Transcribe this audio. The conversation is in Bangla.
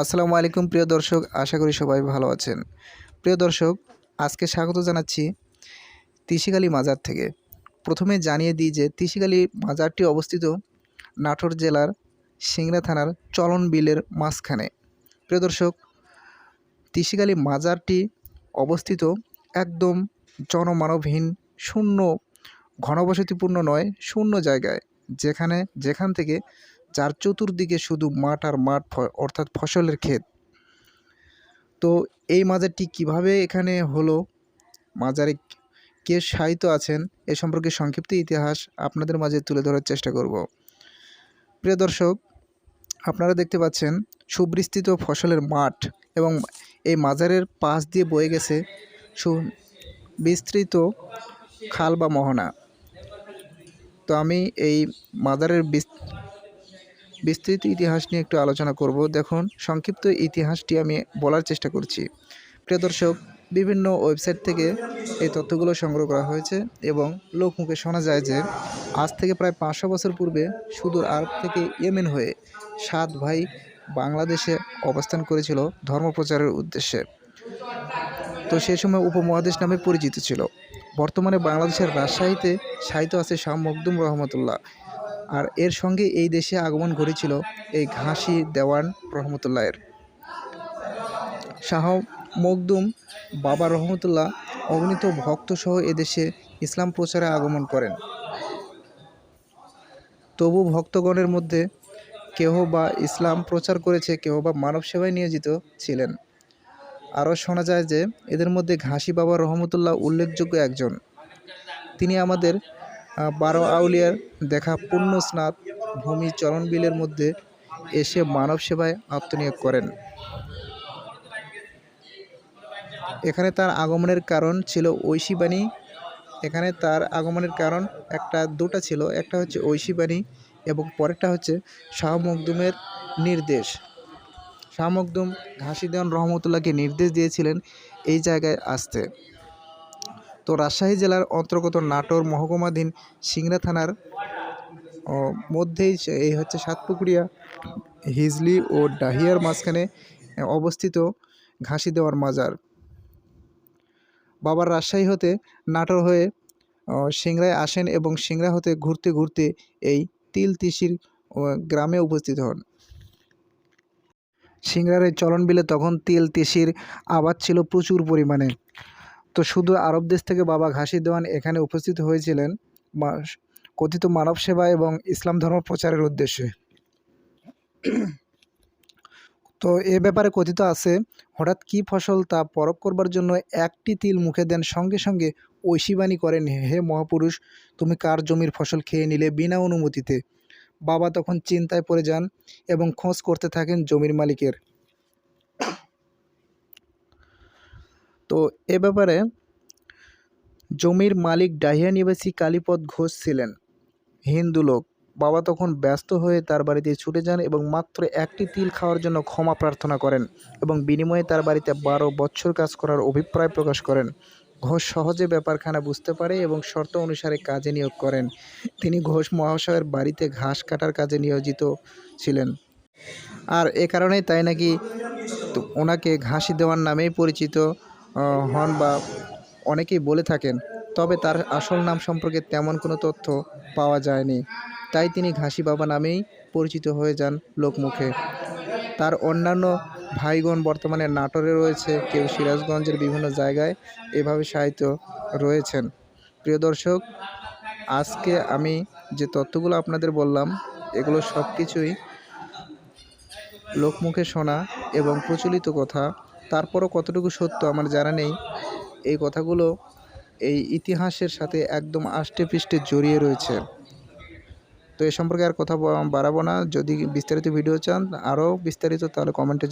আসসালামু আলাইকুম প্রিয় দর্শক, আশা করি সবাই ভালো আছেন। প্রিয় দর্শক, আজকে স্বাগত জানাচ্ছি তিসিকালি মাজার থেকে। প্রথমে জানিয়ে দিই যে তিসিকালি মাজারটি অবস্থিত নাটোর জেলার সিংড়া থানার চলন বিলের মাঝখানে। প্রিয় দর্শক তিসিকালি মাজারটি অবস্থিত একদম জনমানবহীন, শূন্য, ঘনবসতিপূর্ণ নয়, শূন্য জায়গায়। যেখানে, যেখান থেকে যার চতুর্দিকে শুধু মাঠ আর মাঠ অর্থাৎ ফসলের ক্ষেত। তো এই মাজারটি কীভাবে এখানে হলো? মাজারে কে সাহিত্য আছেন? এ সম্পর্কে সংক্ষিপ্ত ইতিহাস আপনাদের মাঝে তুলে ধরার চেষ্টা করব। প্রিয় দর্শক, আপনারা দেখতে পাচ্ছেন সুবিস্তৃত ফসলের মাঠ এবং এই মাজারের পাশ দিয়ে বয়ে গেছে সু বিস্তৃত খাল বা মোহনা। তো আমি এই মাজারের বিস্তৃত ইতিহাস নিয়ে একটু আলোচনা করব। দেখুন, সংক্ষিপ্ত ইতিহাসটি আমি বলার চেষ্টা করছি। প্রিয় দর্শক, বিভিন্ন ওয়েবসাইট থেকে এই তথ্যগুলো সংগ্রহ করা হয়েছে এবং লোকমুখে শোনা যায় যে, আজ থেকে প্রায় পাঁচশো বছর পূর্বে সুদূর আরব থেকে ইয়েমেন হয়ে সাত ভাই বাংলাদেশে অবস্থান করেছিল ধর্ম প্রচারের উদ্দেশ্যে। তো সে সময় উপমহাদেশ নামে পরিচিত ছিল। বর্তমানে বাংলাদেশের রাজশাহীতে সাহিত্য আছে শাহ মখদুম রহমতুল্লাহ। আর এর সঙ্গে এই দেশে আগমন ঘটেছিল এই ঘাসি দেওয়ান রহমতুল্লাহের। শাহ মকদুম বাবা রহমতুল্লাহ অগণিত ভক্তসহ এদেশে ইসলাম প্রচারে আগমন করেন। তবু ভক্তগণের মধ্যে কেহ বা ইসলাম প্রচার করেছে, কেহ বা মানব সেবায় নিয়োজিত ছিলেন। আরও শোনা যায় যে, এদের মধ্যে ঘাসি বাবা রহমতুল্লাহ উল্লেখযোগ্য একজন। তিনি আমাদের বারো আউলিয়ার দেখা পূর্ণ স্নাত ভূমি চরণ বিলের মধ্যে এসে মানব সেবায় আত্মনিয়োগ করেন। এখানে তার আগমনের কারণ ছিল ঐশী বাণী এখানে তার আগমনের কারণ একটা দুটা ছিল, একটা হচ্ছে ঐশী বাণী এবং পরেরটা হচ্ছে শাহ মখদুমের নির্দেশ। শাহ মখদুম ঘাসিদেওয়ান রহমতুল্লাহকে নির্দেশ দিয়েছিলেন এই জায়গায় আসতে। তো রাজশাহী জেলার অন্তর্গত নাটোর মহকুমাধীন সিংড়া থানার মধ্যেই এই হচ্ছে সাতপুকুরিয়া হিজলি ও ডাহিয়ার মাঝখানে অবস্থিত ঘাসি দেওয়ার মাজার। বাবার রাজশাহী হতে নাটোর হয়ে সিংড়ায় আসেন এবং সিংড়া হতে ঘুরতে ঘুরতে এই তিল তিসির গ্রামে উপস্থিত হন। সিংড়ার এই চলন বিলে তখন তিল তিসির আবাদ ছিল প্রচুর পরিমাণে। তো শুধু আরব দেশ থেকে বাবা ঘাসি দেওয়ান এখানে উপস্থিত হয়েছিলেন কথিত মানব সেবা এবং ইসলাম ধর্ম প্রচারের উদ্দেশ্যে। তো এ ব্যাপারে কথিত আছে, হঠাৎ কি ফসল তা পরখ করবার জন্য একটি তিল মুখে দেন, সঙ্গে সঙ্গে ঐশীবাণী করেন, হে মহাপুরুষ, তুমি কার জমির ফসল খেয়ে নিলে বিনা অনুমতিতে? বাবা তখন চিন্তায় পড়ে যান এবং খোঁজ করতে থাকেন জমির মালিকের। তো এ ব্যাপারে জমির মালিক ডাহিয়া নিবাসী কালীপদ ঘোষ ছিলেন। হিন্দু লোক। বাবা তখন ব্যস্ত হয়ে তার বাড়িতে ছুটে যান এবং মাত্র একটি তিল খাওয়ার জন্য ক্ষমা প্রার্থনা করেন এবং বিনিময়ে তার বাড়িতে বারো বছর কাজ করার অভিপ্রায় প্রকাশ করেন। ঘোষ সহজে ব্যাপারখানা বুঝতে পারে এবং শর্ত অনুসারে কাজে নিয়োগ করেন। তিনি ঘোষ মহাশয়ের বাড়িতে ঘাস কাটার কাজে নিয়োজিত ছিলেন। আর এ কারণেই তাই নাকি ওনাকে ঘাসি দেওয়ার নামেই পরিচিত হন বা অনেকেই বলে থাকেন, তবে তার আসল নাম সম্পর্কে তেমন কোনো তথ্য পাওয়া যায়নি। তাই তিনি ঘাসি বাবা নামেই পরিচিত হয়ে যান লোকমুখে। তার অন্যান্য ভাইগণ বর্তমানে নাটোরে রয়েছে। কেউ সিরাজগঞ্জের বিভিন্ন জায়গায় এভাবে সাহিত্য রয়েছেন। প্রিয় দর্শক, আজকে আমি যে তথ্যগুলো আপনাদের বললাম, এগুলো সব কিছুই লোকমুখে শোনা এবং প্রচলিত কথা। তারপরও কতটুকু সত্য আমার জানা নেই। এই কথাগুলো এই ইতিহাসের সাথে একদম আষ্টে পৃষ্ঠে জড়িয়ে রয়েছে। তো এ সম্পর্কে আর কথা বাড়াবো না। যদি বিস্তারিত ভিডিও চান আরও বিস্তারিত তাহলে কমেন্টে জানান